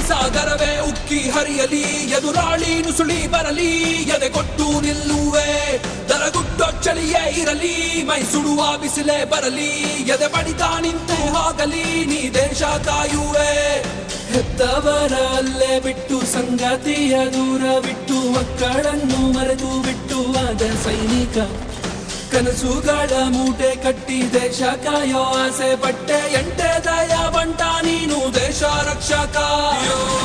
ಸಾಗರವೇ ಉಕ್ಕಿ ಹರಿಯಲಿ, ಎದುರಾಳಿ ನುಸುಳಿ ಬರಲಿ, ಎದೆ ಕೊಟ್ಟು ನಿಲ್ಲುವೆ. ದರಗುಟ್ಟೋ ಚಳಿಯೇ ಇರಲಿ ಮೈ ಸುಡುವ ಬಿಸಿಲೆ ಬರಲಿ, ಎದೆ ಬಡಿತ ನಿಂತು ಹೋಗಲಿ, ನೀ ದೇಶ ಕಾಯುವೆ. ಹೆತ್ತವರ ಅಲ್ಲೇ ಬಿಟ್ಟು, ಸಂಗತಿಯ ದೂರ ಬಿಟ್ಟು, ಮಕ್ಕಳನ್ನು ಮರೆತು ಬಿಟ್ಟು, ಆದ ಸೈನಿಕ. ಕನಸುಗಳ ಮೂಟೆ ಕಟ್ಟಿ, ದೇಶ ಕಾಯೋ ಆಸೆ, ಬಟ್ಟೆ ಎಂಟೆ ದೇಶ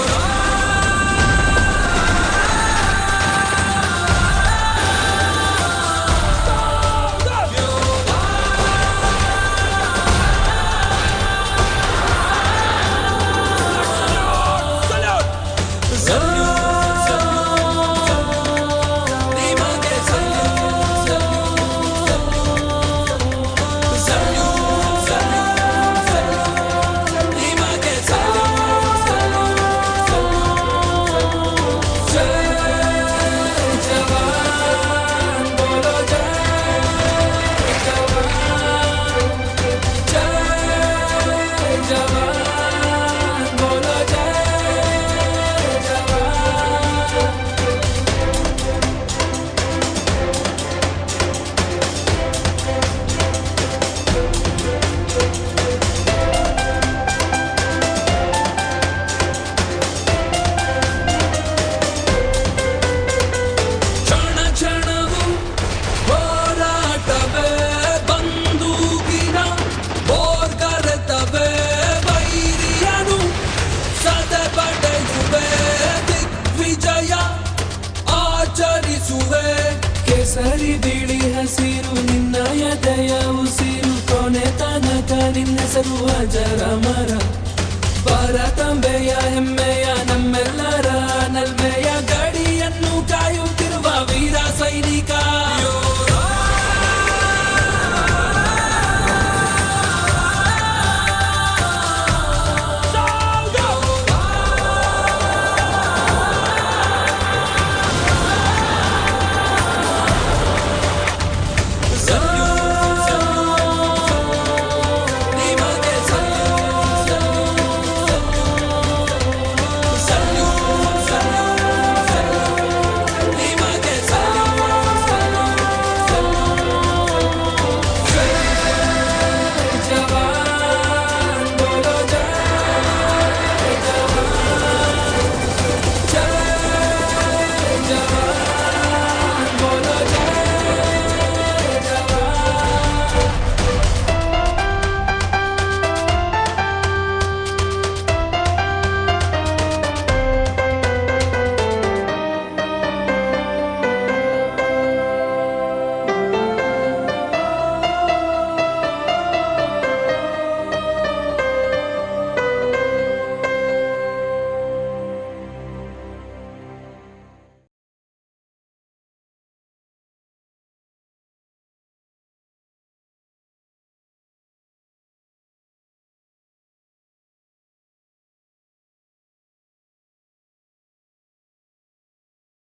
ಕೇಸರಿ ಬಿಳಿ ಹಸಿರು ನಿನ್ನ ಎದೆಯ ಉಸಿರು ಕೊನೆ ತನಕ ನಿನ್ನೆಸರು ಅಜರ ಮರ ಭಾರತಾಂಬೆಯ ಹೆಮ್ಮೆಯ